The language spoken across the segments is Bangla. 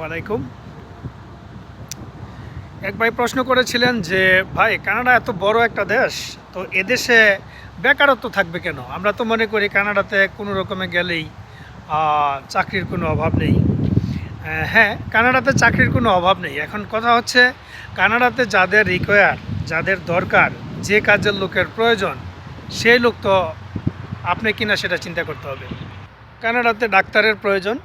ওয়ালাইকুম এক ভাই প্রশ্ন করেছিলেন যে, ভাই, কানাডা এত বড় একটা দেশ, তো এদেশে বেকারত্ব থাকবে কেন? আমরা তো মনে করি কানাডাতে কোনো রকমে গেলেই চাকরির কোনো অভাব নেই। হ্যাঁ কানাডাতে চাকরির কোনো অভাব নেই। এখন কথা হচ্ছে, কানাডাতে যাদের রিকোয়ার যাদের দরকার, যে কাজের লোকের প্রয়োজন, সেই লোক তো আপনি কিনা সেটা চিন্তা করতে হবে। কানাডাতে ডাক্তারের প্রয়োজন,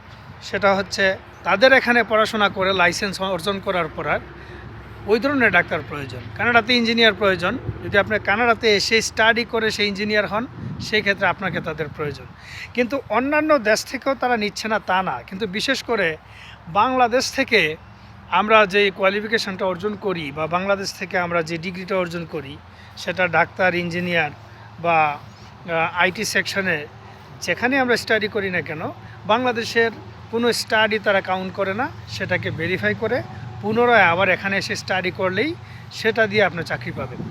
সেটা হচ্ছে তাদের এখানে পড়াশোনা করে লাইসেন্স অর্জন করার পর ওই ধরনের ডাক্তার প্রয়োজন। কানাডাতে ইঞ্জিনিয়ার প্রয়োজন। যদি আপনি কানাডাতে এসে স্টাডি করে সেই ইঞ্জিনিয়ার হন, সেই ক্ষেত্রে আপনাকে তাদের প্রয়োজন। কিন্তু অন্যান্য দেশ থেকেও তারা নিচ্ছে না, তা না। কিন্তু বিশেষ করে বাংলাদেশ থেকে আমরা যে কোয়ালিফিকেশনটা অর্জন করি বা বাংলাদেশ থেকে আমরা যে ডিগ্রিটা অর্জন করি, সেটা ডাক্তার ইঞ্জিনিয়ার বা আইটি সেকশনে যেখানে আমরা স্টাডি করি না কেন, বাংলাদেশের কোনো স্টাডি তারা কাউন্ট করে না, সেটাকে ভেরিফাই করে, পুনরায় আবার এখানে এসে স্টাডি করলেই সেটা দিয়ে আপনি চাকরি পাবেন।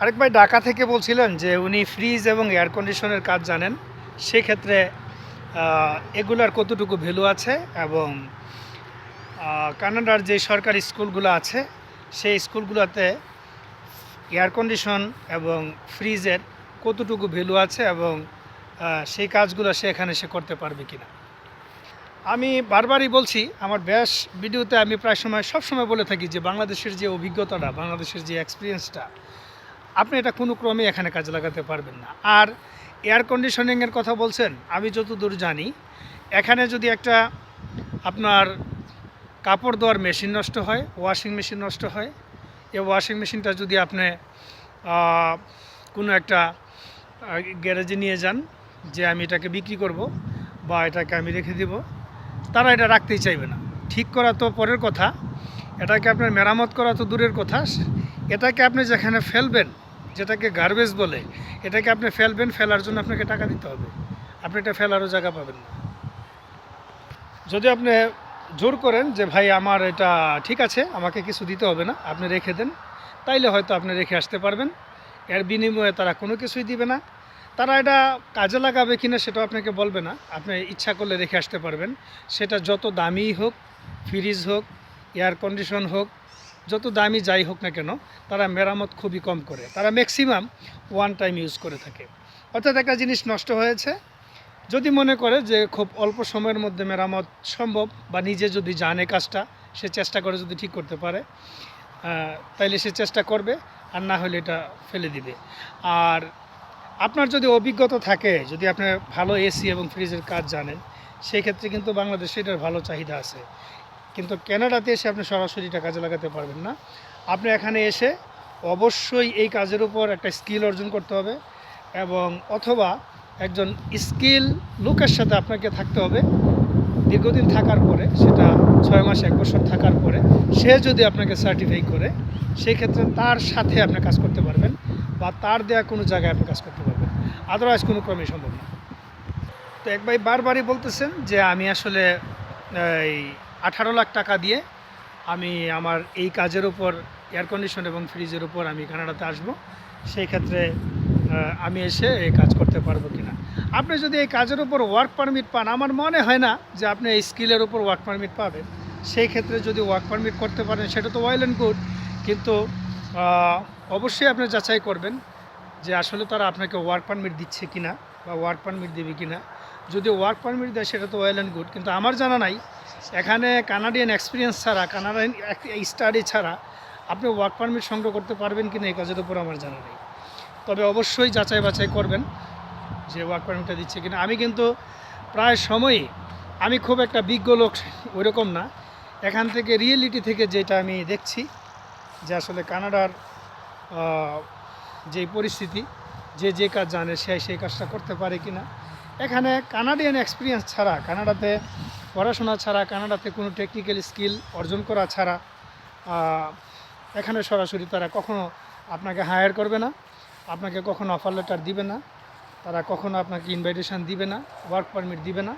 আরেক ভাই ঢাকা থেকে বলছিলেন যে উনি ফ্রিজ এবং এয়ার কন্ডিশনের কাজ জানেন, সেক্ষেত্রে এগুলার কতটুকু ভ্যালু আছে এবং কানাডার যে সরকারি স্কুলগুলো আছে, সেই স্কুলগুলোতে এয়ার কন্ডিশন এবং ফ্রিজের কতটুকু ভ্যালু আছে এবং সেই কাজগুলো সে এখানে সে করতে পারবে কিনা। আমি বারবারই বলছি, আমার ব্যাস ভিডিওতে আমি প্রায় সময়, সব সময় বলে থাকি যে বাংলাদেশের যে অভিজ্ঞতাটা, বাংলাদেশের যে এক্সপিরিয়েন্সটা আপনি এটা কোনো ক্রমে এখানে কাজে লাগাতে পারবেন না। আর এয়ার কন্ডিশনিংয়ের কথা বলছেন, আমি যতদূর জানি, এখানে যদি একটা আপনার কাপড় ধোয়ার মেশিন নষ্ট হয় ওয়াশিং মেশিন নষ্ট হয়, এই ওয়াশিং মেশিনটা যদি আপনি কোনো একটা গ্যারেজে নিয়ে যান যে আমি এটাকে বিক্রি করব বা এটাকে আমি রেখে দিব, তারা এটা রাখতেই চাইবে না। ঠিক করা তো পরের কথা, এটাকে আপনার মেরামত করা তো দূরের কথা। এটাকে আপনি যেখানে ফেলবেন, যেটাকে গার্বেজ বলে, এটাকে আপনি ফেলবেন, ফেলার জন্য আপনাকে টাকা দিতে হবে। আপনি এটা ফেলারও জায়গা পাবেন না। যদি আপনি জোর করেন যে, ভাই, আমার এটা ঠিক আছে, আমাকে কিছু দিতে হবে না, আপনি রেখে দেন, তাইলে হয়তো আপনি রেখে আসতে পারবেন। এর বিনিময়ে তারা কোনো কিছুই দিবে না। তারা এটা কাজে লাগাবে কিনা সেটাও আপনাকে বলবে না। আপনি ইচ্ছা করলে রেখে আসতে পারবেন। সেটা যত দামি হোক, ফ্রিজ হোক এয়ার কন্ডিশন হোক, যত দামি যাই হোক না কেন, তারা মেরামত খুবই কম করে। তারা ম্যাক্সিমাম ওয়ান টাইম ইউজ করে থাকে। অর্থাৎ একটা জিনিস নষ্ট হয়েছে। যদি মনে করে যে খুব অল্প সময়ের মধ্যে মেরামত সম্ভব বা নিজে যদি জানে কাজটা, সে চেষ্টা করে যদি ঠিক করতে পারে তাইলে সে চেষ্টা করবে, আর না হলে এটা ফেলে দিবে। আর আপনার যদি অভিজ্ঞতা থাকে, যদি আপনার ভালো এসি এবং ফ্রিজের কাজ জানেন সেই ক্ষেত্রে কিন্তু বাংলাদেশে এটার ভালো চাহিদা আছে। কিন্তু কানাডাতে এসে আপনি সরাসরি এটা কাজে লাগাতে পারবেন না। আপনি এখানে এসে অবশ্যই এই কাজের উপর একটা স্কিল অর্জন করতে হবে এবং অথবা একজন স্কিল লোকের সাথে আপনাকে থাকতে হবে। দীর্ঘদিন থাকার পরে, সেটা ছয় মাস, এক বছর থাকার পরে, সে যদি আপনাকে সার্টিফাই করে সেই ক্ষেত্রে তার সাথে আপনি কাজ করতে পারবেন। বা তার দেয়া কোনো জায়গায় আপনি কাজ করতে পারবেন। আদারওয়াইজ কোনো ক্রমেই সম্ভব না। তো এক ভাই বারবারই বলতেছেন যে আমি আসলে, এই আঠারো লাখ টাকা দিয়ে আমি আমার এই কাজের উপর এয়ার কন্ডিশন এবং ফ্রিজের উপর আমি কানাডাতে আসব। সেই ক্ষেত্রে আমি এসে এই কাজ করতে পারব কিনা। আপনি যদি এই কাজের উপর ওয়ার্ক পারমিট পান, আমার মনে হয় না যে আপনি এই স্কিলের উপর ওয়ার্ক পারমিট পাবেন। সেই ক্ষেত্রে যদি ওয়ার্ক পারমিট করতে পারেন, সেটা তো ওয়েল অ্যান্ড গুড কিন্তু অবশ্যই আপনি যাচাই করবেন যে আসলে তারা আপনাকে ওয়ার্ক পারমিট দিচ্ছে কিনা বা ওয়ার্ক পারমিট দেবে কিনা। যদি ওয়ার্ক পারমিট দেয়, সেটা তো ওয়েল অ্যান্ড গুড কিন্তু আমার জানা নাই, এখানে কানাডিয়ান এক্সপিরিয়েন্স ছাড়া কানাডিয়ান স্টাডি ছাড়া আপনি ওয়ার্ক পারমিট সংগ্রহ করতে পারবেন কি না এই কাজের উপর আমার জানা নেই। তবে অবশ্যই যাচাই বাছাই করবেন যে ওয়ার্ক পারমিটটা দিচ্ছে কিনা। আমি কিন্তু প্রায় সময়ই, আমি খুব একটা বিজ্ঞ লোক, ওইরকম না। এখান থেকে রিয়েলিটি থেকে যেটা আমি দেখছি যে আসলে কানাডার যে পরিস্থিতি, যে যে কাজ জানে সে সেই কাজটা করতে পারে কিনা। এখানে কানাডিয়ান এক্সপিরিয়েন্স ছাড়া, কানাডাতে পড়াশোনা ছাড়া, কানাডাতে কোনো টেকনিক্যাল স্কিল অর্জন করা ছাড়া এখানে সরাসরি তারা কখনো আপনাকে হায়ার করবে না, আপনাকে কখনো অফার লেটার দিবে না, তারা কখনো আপনাকে ইনভাইটেশন দিবে না ওয়ার্ক পারমিট দিবে না,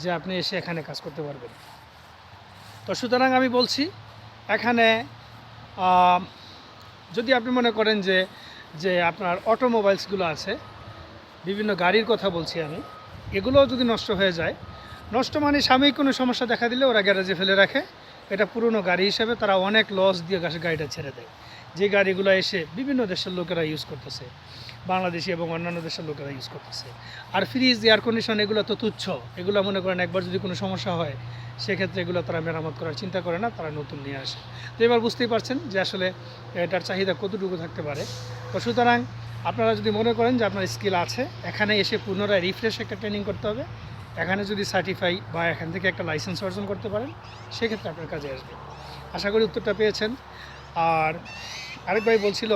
যে আপনি এসে এখানে কাজ করতে পারবেন। তো সুতরাং আমি বলছি, এখানে যদি আপনি মনে করেন যে যে আপনার অটোমোবাইলসগুলো আছে, বিভিন্ন গাড়ির কথা বলছি আমি, এগুলোও যদি নষ্ট হয়ে যায়, নষ্ট মানে সাময়িক কোনো সমস্যা দেখা দিলে ওরা গ্যারেজে ফেলে রাখে। এটা পুরনো গাড়ি হিসেবে তারা অনেক লস দিয়ে গাড়িটা ছেড়ে দেয়। যে গাড়িগুলো এসে বিভিন্ন দেশের লোকেরা ইউজ করতেছে, বাংলাদেশি এবং অন্যান্য দেশের লোকেরা ইউজ করতেছে। আর ফ্রিজ এয়ার কন্ডিশন এগুলো তো তুচ্ছ, এগুলো মনে করেন একবার যদি কোনো সমস্যা হয়, সেক্ষেত্রে এগুলো তারা মেরামত করার চিন্তা করে না, তারা নতুন নিয়ে আসে। তো এবার বুঝতেই পারছেন যে আসলে এটার চাহিদা কতটুকু থাকতে পারে। তো সুতরাং আপনারা যদি মনে করেন যে আপনার স্কিল আছে, এখানে এসে পুনরায় রিফ্রেশ একটা ট্রেনিং করতে হবে। এখানে যদি সার্টিফাই বা এখান থেকে একটা লাইসেন্স অর্জন করতে পারেন, সেক্ষেত্রে আপনার কাজে আসবে। আশা করি উত্তরটা পেয়েছেন। আর আরেক ভাই বলছিল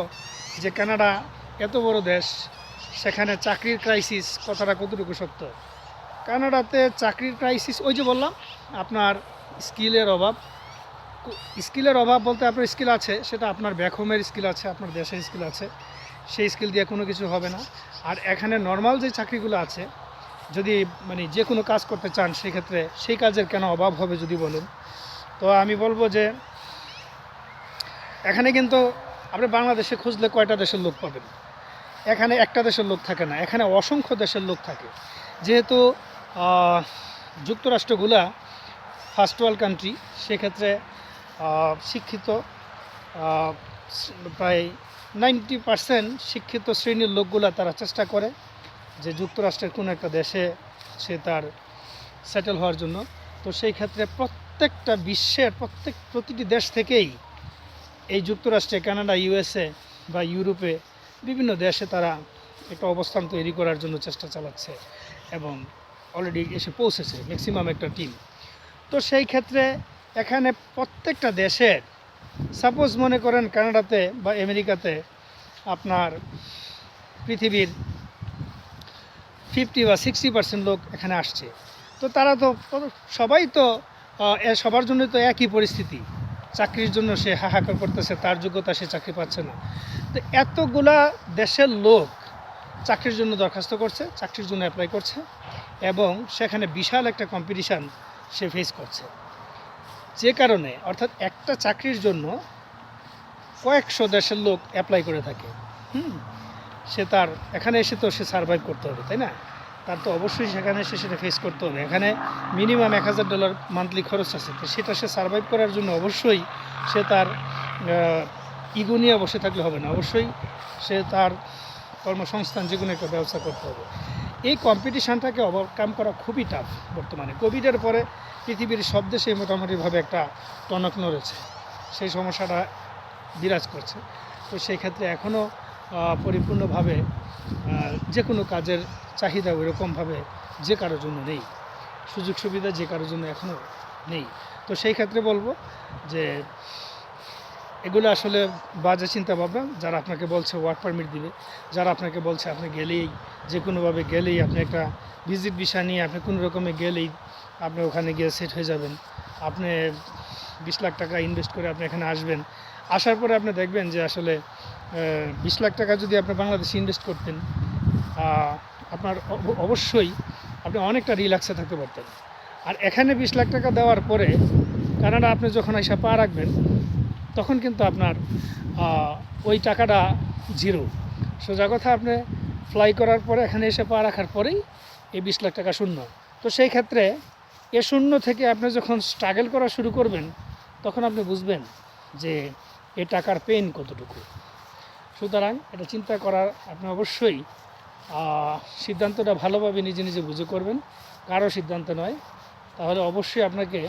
যে কানাডা এত বড় দেশ, সেখানে চাকরির ক্রাইসিস কথাটা কতটুকু সত্য? কানাডাতে চাকরির ক্রাইসিস ওই যে বললাম, আপনার স্কিলের অভাব। স্কিলের অভাব বলতে আপনার স্কিল আছে, সেটা আপনার ব্যাকহোমের স্কিল আছে, আপনার দেশের স্কিল আছে, সেই স্কিল দিয়ে কোনো কিছু হবে না। আর এখানে নর্মাল যে চাকরিগুলো আছে, যদি মানে যে কোনো কাজ করতে চান, সেক্ষেত্রে সেই কাজের কেন অভাব হবে যদি বলেন? তো আমি বলব যে এখানে কিন্তু আপনি বাংলাদেশে খুঁজলে কয়টা দেশের লোক পাবেন? এখানে একটা দেশের লোক থাকে না, এখানে অসংখ্য দেশের লোক থাকে। যেহেতু যুক্তরাষ্ট্রগুলা ফার্স্ট ওয়ার্ল্ড কান্ট্রি সেক্ষেত্রে শিক্ষিত প্রায় নাইনটি পার্সেন্ট শিক্ষিত শ্রেণির লোকগুলা তারা চেষ্টা করে যে যুক্তরাষ্ট্রের কোনো একটা দেশে সে তার সেটেল হওয়ার জন্য। তো সেই ক্ষেত্রে প্রত্যেকটা বিশ্বের প্রত্যেক প্রতিটি দেশ থেকেই এই যুক্তরাষ্ট্রে, কানাডা, ইউএসএ বা ইউরোপে বিভিন্ন দেশে তারা একটা অবস্থান তৈরি করার জন্য চেষ্টা চালাচ্ছে এবং অলরেডি এসে পৌঁছেছে ম্যাক্সিমাম একটা টিম তো সেই ক্ষেত্রে এখানে প্রত্যেকটা দেশের সাপোজ মনে করেন কানাডাতে বা আমেরিকাতে আপনার পৃথিবীর ফিফটি বা সিক্সটি পার্সেন্ট লোক এখানে আসছে। তো তারা তো, সবাই তো সবার জন্য তো একই পরিস্থিতি। চাকরির জন্য সে হাহাকার করতেছে, তার যোগ্যতা সে চাকরি পাচ্ছে না। তো এতগুলা দেশের লোক চাকরির জন্য দরখাস্ত করছে, চাকরির জন্য অ্যাপ্লাই করছে এবং সেখানে বিশাল একটা কম্পিটিশান সে ফেস করছে। যে কারণে, অর্থাৎ একটা চাকরির জন্য কয়েকশো দেশের লোক অ্যাপ্লাই করে থাকে। হুম? সে তার, এখানে এসে তো সে সার্ভাইভ করতে হবে, তাই না? তার তো অবশ্যই সেখানে এসে সেটা ফেস করতে হবে। এখানে মিনিমাম এক হাজার ডলার মান্থলি খরচ আছে। তো সেটা সে সার্ভাইভ করার জন্য অবশ্যই সে তার ইগো নিয়ে বসে থাকলে হবে না। অবশ্যই সে তার কর্মসংস্থান যে কোনো একটা ব্যবস্থা করতে হবে। এই কম্পিটিশানটাকে ওভারকাম করা খুবই টাফ বর্তমানে। কোভিডের পরে পৃথিবীর সব দেশেই মোটামুটিভাবে একটা টনক নড়েছে। সেই সমস্যাটা বিরাজ করছে। তো সেই ক্ষেত্রে এখনও পরিপূর্ণভাবে যে কোনো কাজের চাহিদা ওইরকমভাবে যে কারোর জন্য নেই। সুযোগ সুবিধা যে কারোর জন্য এখনও নেই। তো সেই ক্ষেত্রে বলব যে এগুলো আসলে বাজে চিন্তা ভাবনা যারা আপনাকে বলছে ওয়ার্ক পারমিট দিবে, যারা আপনাকে বলছে আপনি গেলেই, যে কোনোভাবে গেলেই আপনি একটা ভিজিট বিষয় নিয়ে আপনি কোনো রকমে গেলেই আপনি ওখানে গিয়ে সেট হয়ে যাবেন। আপনি বিশ লাখ টাকা ইনভেস্ট করে আপনি এখানে আসবেন। আসার পরে আপনি দেখবেন যে আসলে বিশ লাখ টাকা যদি আপনি বাংলাদেশে ইনভেস্ট করতেন আপনার অব- অবশ্যই আপনি অনেকটা রিল্যাক্সে থাকতে পারতেন। আর এখানে বিশ লাখ টাকা দেওয়ার পরে কানাডা আপনি যখন এসে পা রাখবেন, তখন কিন্তু আপনার ওই টাকাটা জিরো সোজা কথা, আপনি ফ্লাই করার পরে এখানে এসে পা রাখার পরেই এই বিশ লাখ টাকা শূন্য। তো সেই ক্ষেত্রে এ শূন্য থেকে আপনি যখন স্ট্রাগল করা শুরু করবেন তখন আপনি বুঝবেন যে এ টাকার পেন কতটুকু। সুতরাং এটা চিন্তা করার আপনি অবশ্যই সিদ্ধান্তটা ভালোভাবে নিজে নিজে বুঝে করবেন। কারও সিদ্ধান্ত নয়, তাহলে অবশ্যই আপনাকে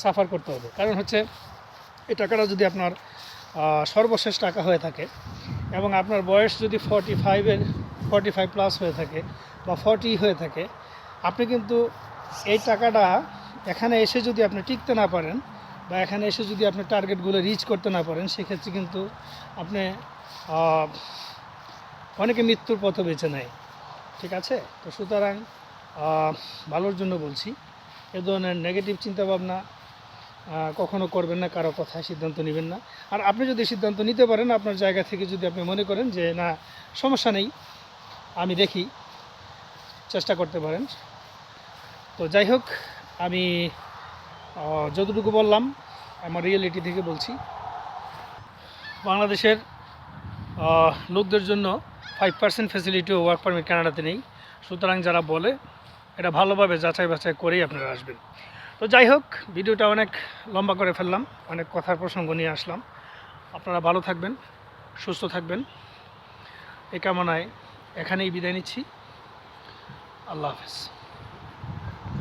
সাফার করতে হবে। কারণ হচ্ছে, এই টাকাটা যদি আপনার সর্বশেষ টাকা হয়ে থাকে এবং আপনার বয়স যদি ফর্টি ফাইভের ফর্টি ফাইভ প্লাস হয়ে থাকে বা ফর্টি হয়ে থাকে, আপনি কিন্তু এই টাকাটা এখানে এসে যদি আপনি টিকতে না পারেন বা এখানে এসে যদি আপনি টার্গেটগুলো রিচ করতে না পারেন, সেক্ষেত্রে কিন্তু আপনি অনেকে মৃত্যুর পথ বেছে নেয়। ঠিক আছে? তো সুতরাং ভালোর জন্য বলছি, এ ধরনের নেগেটিভ চিন্তাভাবনা কখনো করবেন না, কারও কথায় সিদ্ধান্ত নেবেন না। আর আপনি যদি সিদ্ধান্ত নিতে পারেন, আপনার জায়গা থেকে যদি আপনি মনে করেন যে, না, সমস্যা নেই, আমি দেখি, চেষ্টা করতে পারেন। তো যাই হোক, আমি যতটুকু বললাম, আমার রিয়েলিটি থেকে বলছি। বাংলাদেশের লোকদের জন্য ফাইভ পার্সেন্ট ফ্যাসিলিটিও ওয়ার্ক পারমিট কানাডাতে নেই। সুতরাং যারা বলে, এটা ভালোভাবে যাচাই বাছাই করেই আপনারা আসবেন। তো যাই হোক, ভিডিওটা অনেক লম্বা করে ফেললাম, অনেক কথার প্রসঙ্গ নিয়ে আসলাম। আপনারা ভালো থাকবেন, সুস্থ থাকবেন। এই কামনায় এখানেই বিদায় নিচ্ছি। আল্লাহ হাফেজ।